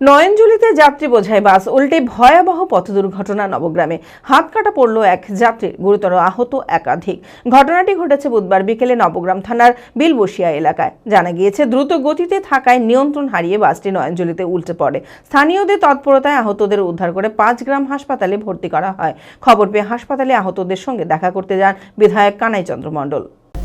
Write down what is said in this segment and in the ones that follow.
নয়নজুলিতে যাত্রী বোঝায় বাস, উল্টে ভয়াবহ পথ দুর্ঘটনা নবগ্রামে। হাত কাটা পড়ল এক যাত্রীর গুরুতর আহত একাধিক। ঘটনাটি ঘটেছে বুধবার বিকেলে নবগ্রাম থানার বিলবসিয়া এলাকায়। জানা গিয়েছে, দ্রুত গতিতে থাকায় নিয়ন্ত্রণ হারিয়ে বাসটি নয়নজুলিতে উল্টে পড়ে। স্থানীয়দের তৎপরতায় আহতদের উদ্ধার করে পাঁচ গ্রাম হাসপাতালে ভর্তি করা হয়। খবর পেয়ে হাসপাতালে আহতদের সঙ্গে দেখা করতে যান বিধায়ক কানাই চন্দ্র মণ্ডল।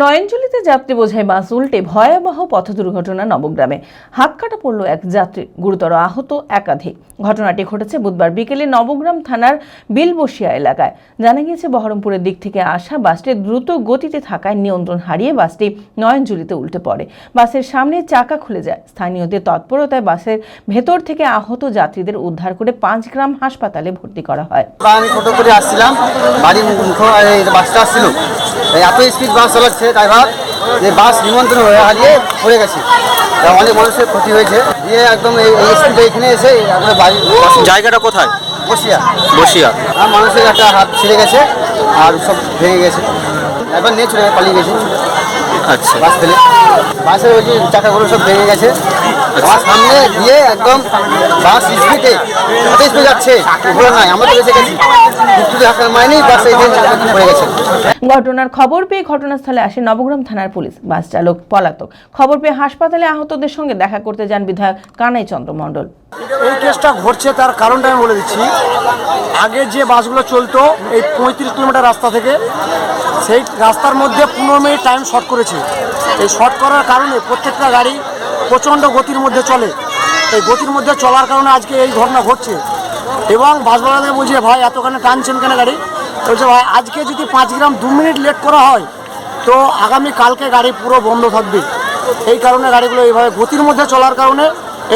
নয়নজুলিতে যাত্রী বোঝাই বাস উল্টে ভয়াবহ পথ দুর্ঘটনা নবগ্রামে। হাত কাটা পড়ল এক যাত্রী, গুরুতর আহত একাধিক ঘটনাটি ঘটেছে বুধবার বিকেলে নবগ্রাম থানার বিলবসিয়া এলাকায়। জানা গিয়েছে, বহরমপুরের দিক থেকে আসা বাসটি দ্রুত গতিতে থাকায় নিয়ন্ত্রণ হারিয়ে বাসটি নয়নজুলিতে উল্টে পড়ে। বাসের সামনে চাকা খুলে যায়। স্থানীয়দের তৎপরতায় বাসের ভেতর থেকে আহত যাত্রীদের উদ্ধার করে পাঁচ গ্রাম হাসপাতালে ভর্তি করা হয়। আমি টোটো করে আসছিলাম। বাড়ির মুখ বাসটা আসছিল। এত স্পিড বাস চালাচ্ছে ড্রাইভার যে বাস নিমন্ত্রণ হয়ে হারিয়ে পড়ে গেছে। অনেক মানুষের ক্ষতি হয়েছে। দিয়ে একদম এই এই স্পিডে এখানে এসে একদম বাড়ি জায়গাটা কোথায়? বসিয়া। বসিয়া। আর মানুষের একটা হাত ছিঁড়ে গেছে আর সব ভেঙে গেছে। একবার নিয়ে চলে পালিয়ে গেছে। আচ্ছা। বাস ফেলে। বাসের ওই যে চাকাগুলো সব ভেঙে গেছে। বাস সামনে দিয়ে একদম বাস স্পিডে যাচ্ছে ওগুলো নাই আমরা তো বেঁচে গেছি। বাস এই গেছে। ঘটনার খবর পেয়ে ঘটনাস্থলে আসে নবগ্রাম থানার পুলিশ। বাস চালক পলাতক। খবর পেয়ে হাসপাতালে আহতদের সঙ্গে দেখা করতে যান বিধায়ক কানাই চন্দ্র মণ্ডল। এই কেসটা ঘটছে তার কারণটা আমি বলে দিচ্ছি। আগে যে বাসগুলো চলতো এই পঁয়ত্রিশ কিলোমিটার রাস্তা থেকে সেই রাস্তার মধ্যে পনেরো মিনিট টাইম শর্ট করেছে। এই শর্ট করার কারণে প্রত্যেকটা গাড়ি প্রচণ্ড গতির মধ্যে চলে। এই গতির মধ্যে চলার কারণে আজকে এই ঘটনা ঘটছে। এবং বাসবালাকে বুঝিয়ে ভাই, এতখানে টানছেন কেন গাড়ি? বলছে, ভাই, আজকে যদি পাঁচ গ্রাম দু মিনিট লেট করা হয়, তো আগামী কালকে গাড়ি পুরো বন্ধ থাকবে। এই কারণে গাড়িগুলো এইভাবে গতির মধ্যে চলার কারণে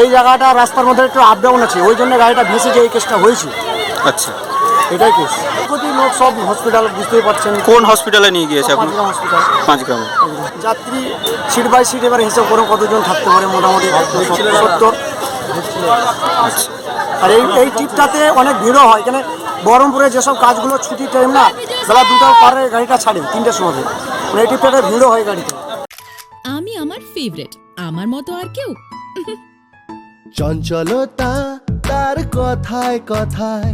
এই জায়গাটা রাস্তার মধ্যে একটু আপ ডাউন আছে। ওই জন্য গাড়িটা ভেসে যে এই কেসটা হয়েছে। আচ্ছা। এটাই কেস প্রতি লোক সব হসপিটাল বুঝতেই পারছেন। কোন হসপিটালে নিয়ে গিয়েছে পাঁচগ্রাম হসপিটাল পাঁচ গ্রামে যাত্রী সিট বাই সিট এবার হিসাব করে কতজন থাকতে পারে মোটামুটি? সত্তর। আর এই এই ট্রিপটাতে অনেক ভিড়ও হয়। এখানে বহরমপুরে যেসব কাজগুলো ছুটির টাইম না বেলা দুটার পরে গাড়িটা ছাড়ে তিনটের সময় মানে এই ট্রিপটাতে ভিড়ও হয় গাড়িতে। আমি আমার ফেভারিট আমার মতো আর কেউ? চঞ্চলতা তার কথায় কথায়